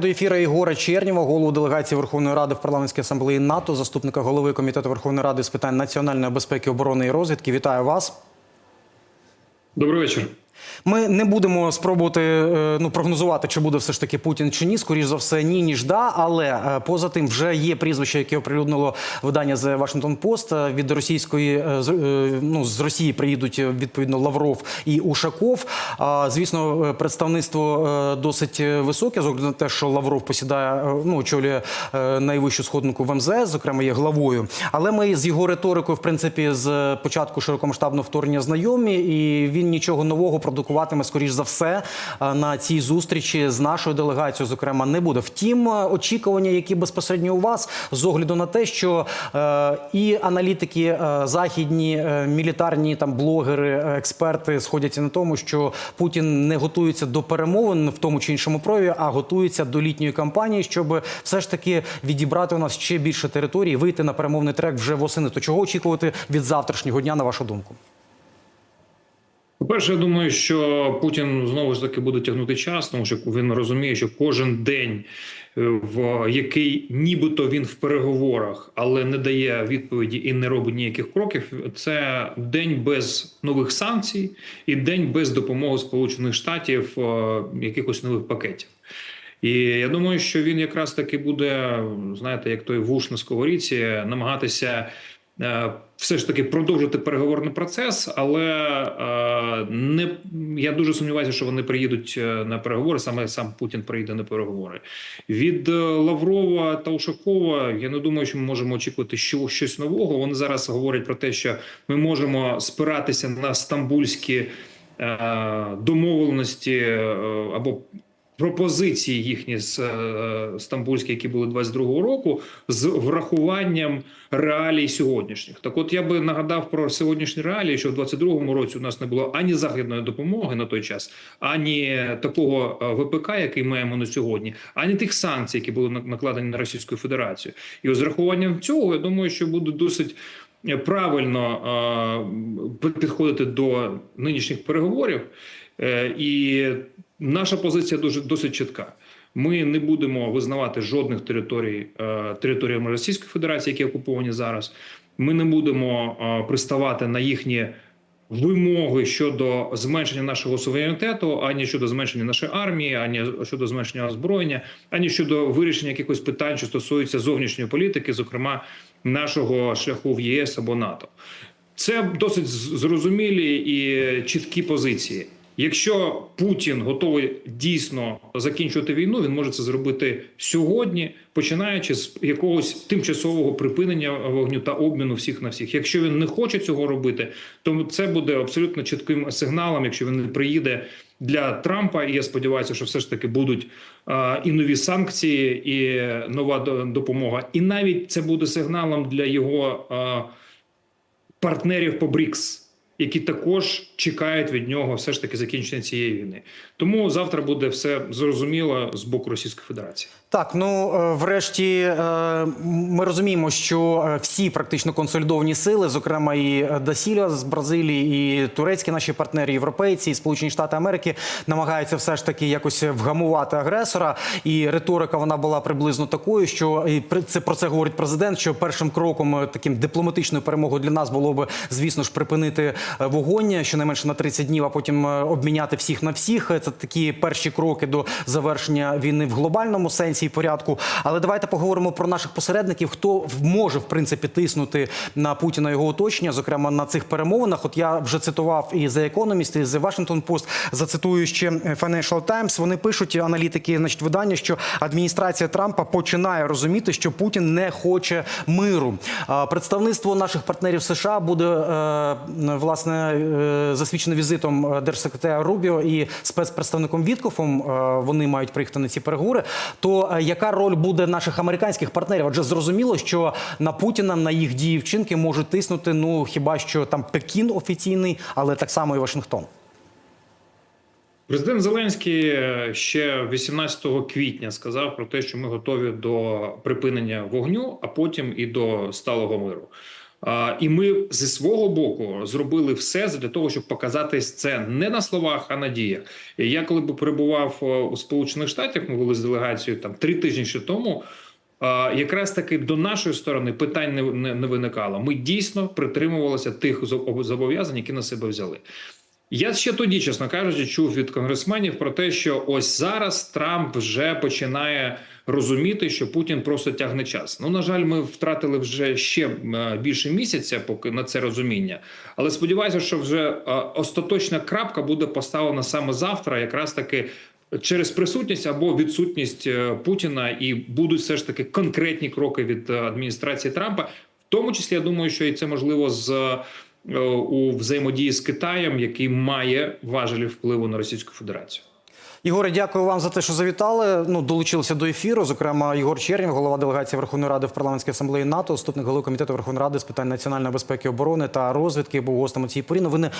До ефіра Ігора Чернєва, голову делегації Верховної Ради в парламентській асамблеї НАТО, заступника голови комітету Верховної Ради з питань національної безпеки, оборони і розвідки. Вітаю вас. Добрий вечір. Ми не будемо спробувати е, ну прогнозувати, чи буде все ж таки Путін чи ні. Скоріш за все, ні ніж да. Але е, поза тим вже є прізвище, яке оприлюднило видання The Washington Post. Е, Від російської ну з Росії приїдуть відповідно Лавров і Ушаков. Звісно, представництво досить високе, з огляду на те, що Лавров посідає, ну очолює найвищу сходнику в МЗС, зокрема є главою. Але ми з його риторикою, в принципі, з початку широкомасштабного вторгнення знайомі, і він нічого нового продукуватиме, скоріш за все, е, на цій зустрічі з нашою делегацією, зокрема, не буде. Втім, е, очікування, які безпосередньо у вас, з огляду на те, що е, і аналітики е, західні, е, мілітарні там блогери, е, експерти сходяться на тому, що Путін не готується до перемовин в тому чи іншому прояві, а готується до літньої кампанії, щоб все ж таки відібрати у нас ще більше територій, вийти на перемовний трек вже восени. То чого очікувати від завтрашнього дня, на вашу думку? По-перше, я думаю, що Путін знову ж таки буде тягнути час, тому що він розуміє, що кожен день, е, в який нібито він в переговорах, але не дає відповіді і не робить ніяких кроків. Це день без нових санкцій і день без допомоги Сполучених Штатів е, якихось нових пакетів. І я думаю, що він якраз таки буде, знаєте, як той вуш на сковорідці, намагатися все ж таки продовжити переговорний процес, але е, не я дуже сумніваюся, що вони приїдуть е, на переговори. Саме сам Путін приїде на переговори. Від е, Лаврова та Ушакова я не думаю, що ми можемо очікувати що, щось нового. Вони зараз говорять про те, що ми можемо спиратися на стамбульські е, домовленості е, або пропозиції їхні з е, стамбульські, які були 22-го року, з врахуванням реалій сьогоднішніх. Так, от я би нагадав про сьогоднішні реалії, що в 22-му році у нас не було ані західної допомоги на той час, ані такого е, ВПК, який маємо на сьогодні, ані тих санкцій, які були на- накладені на Російську Федерацію. І з рахуванням цього, я думаю, що буде досить. Правильно підходити до нинішніх переговорів, Е, і наша позиція дуже досить чітка. Ми не будемо визнавати жодних територій е, територіями Російської Федерації, які окуповані зараз. Ми не будемо приставати на їхні вимоги щодо зменшення нашого суверенітету, ані щодо зменшення нашої армії, ані щодо зменшення озброєння, ані щодо вирішення якихось питань, що стосуються зовнішньої політики, зокрема нашого шляху в ЄС або НАТО. Це досить зрозумілі і чіткі позиції. Якщо Путін готовий дійсно закінчувати війну, він може це зробити сьогодні, починаючи з якогось тимчасового припинення вогню та обміну всіх на всіх. Якщо він не хоче цього робити, то це буде абсолютно чітким сигналом, якщо він не приїде для Трампа. І я сподіваюся, що все ж таки будуть і нові санкції, і нова допомога. І навіть це буде сигналом для його. партнерів по БРІКС, які також чекають від нього все ж таки закінчення цієї війни. Тому завтра буде все зрозуміло з боку Російської Федерації. Так, ну е, врешті е, ми розуміємо, що е, всі практично консолідовані сили, зокрема і Дасіля з Бразилії, і турецькі наші партнери, європейці, і Сполучені Штати Америки намагаються все ж таки якось вгамувати агресора. І риторика вона була приблизно такою, що і це про це говорить президент. Що першим кроком таким дипломатичною перемогою для нас було би, звісно ж, припинити вогонь щонайменше на 30 днів, а потім е, обміняти всіх на всіх. Це такі перші кроки до завершення війни в глобальному сенсі і порядку. Але давайте поговоримо про наших посередників, хто може в принципі тиснути на Путіна його оточення, зокрема на цих перемовинах. От я вже цитував і The Economist, і The Washington Post, зацитую ще Financial Times. Вони пишуть аналітики, значить, видання, що адміністрація Трампа починає розуміти, що Путін не хоче миру. Представництво наших партнерів США буде е, власне е, засвідчено візитом е, держсекретаря Рубіо і спецпредставником Віткофом. Е, Вони мають приїхати на ці переговори. То яка роль буде наших американських партнерів? Адже зрозуміло, що на Путіна на їх дії вчинки можуть тиснути. Ну хіба що там Пекін офіційний, але так само і Вашингтон. Президент Зеленський ще 18 квітня сказав про те, що ми готові до припинення вогню, а потім і до сталого миру. І ми зі свого боку зробили все для того, щоб показати це не на словах, а на діях. Я коли б перебував е, у Сполучених Штатах, ми були з делегацією там три тижні ще тому. е, Якраз таки до нашої сторони питань не, не, не виникало. Ми дійсно притримувалися тих зо- зобов'язань, які на себе взяли. Я ще тоді, чесно кажучи, чув від конгресменів про те, що ось зараз Трамп вже починає розуміти, що Путін просто тягне час. Ну на жаль, ми втратили вже ще е, більше місяця, поки на це розуміння. Але сподіваюся, що вже е, остаточна крапка буде поставлена саме завтра, якраз таки. Через присутність або відсутність е, Путіна, і будуть все ж таки конкретні кроки від адміністрації Трампа, в тому числі я думаю, що і це можливо з у взаємодії з Китаєм, який має важелі впливу на Російську Федерацію. Ігоре, дякую вам за те, що завітали. Ну, долучилися до ефіру. Зокрема, Ігор Чернів, голова делегації Верховної Ради в парламентській асамблеї НАТО, заступник голови комітету Верховної Ради з питань національної безпеки, оборони та розвідки, був гостем у цій порі. Новини